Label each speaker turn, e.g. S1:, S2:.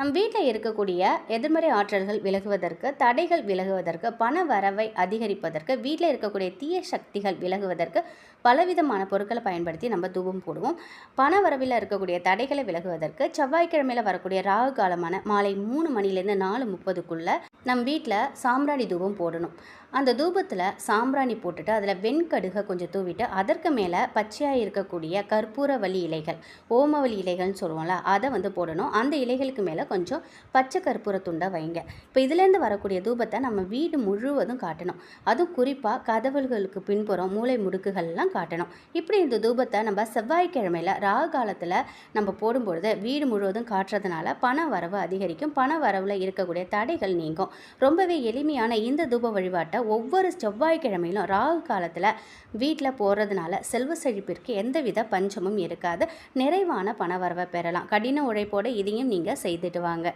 S1: நம் வீட்டில் இருக்கக்கூடிய எதிர்மறை ஆற்றல்கள் விலகுவதற்கு தடைகள் விலகுவதற்கு பண வரவை அதிகரிப்பதற்கு வீட்டில் இருக்கக்கூடிய தீய சக்திகள் விலகுவதற்கு பலவிதமான பொருட்களை பயன்படுத்தி நம்ம தூபம் போடுவோம். பண வரவில் இருக்கக்கூடிய தடைகளை விலகுவதற்கு செவ்வாய்க்கிழமையில் வரக்கூடிய ராகு காலமான மாலை மூணு மணிலேருந்து நாலு முப்பதுக்குள்ளே நம் வீட்டில் சாம்ராணி தூபம் போடணும். அந்த தூபத்தில் சாம்பிராணி போட்டுட்டு அதில் வெண்கடுகை கொஞ்சம் தூவிட்டு அதற்கு மேலே பச்சையாக இருக்கக்கூடிய கற்பூரவள்ளி இலைகள் ஓமவல்லி இலைகள்னு சொல்லுவோம்ல அதை வந்து போடணும். அந்த இலைகளுக்கு மேலே கொஞ்சம் பச்சை கற்பூர துண்டை வைங்க. இப்போ இதுலேருந்து வரக்கூடிய தூபத்தை நம்ம வீடு முழுவதும் காட்டணும். அதுவும் குறிப்பாக கதவுகளுக்கு பின்புறம் மூளை முடுக்குகள்லாம் காட்டணும். இப்படி இந்த தூபத்தை நம்ம செவ்வாய்க்கிழமையில் ராகு காலத்தில் நம்ம போடும்பொழுது வீடு முழுவதும் காட்டுறதுனால பண வரவு அதிகரிக்கும். பண வரவில் இருக்கக்கூடிய தடைகள் நீங்கும். ரொம்பவே எளிமையான இந்த தூப வழிபாட்டை ஒவ்வொரு செவ்வாய்க்கிழமையிலும் ராகு காலத்தில் வீட்டில் போகிறதுனால செல்வ செழிப்பிற்கு எந்தவித பஞ்சமும் இருக்காது. நிறைவான பணவரவை பெறலாம். கடின உழைப்போடு இதையும் நீங்கள் செய்துட்டு வாங்க.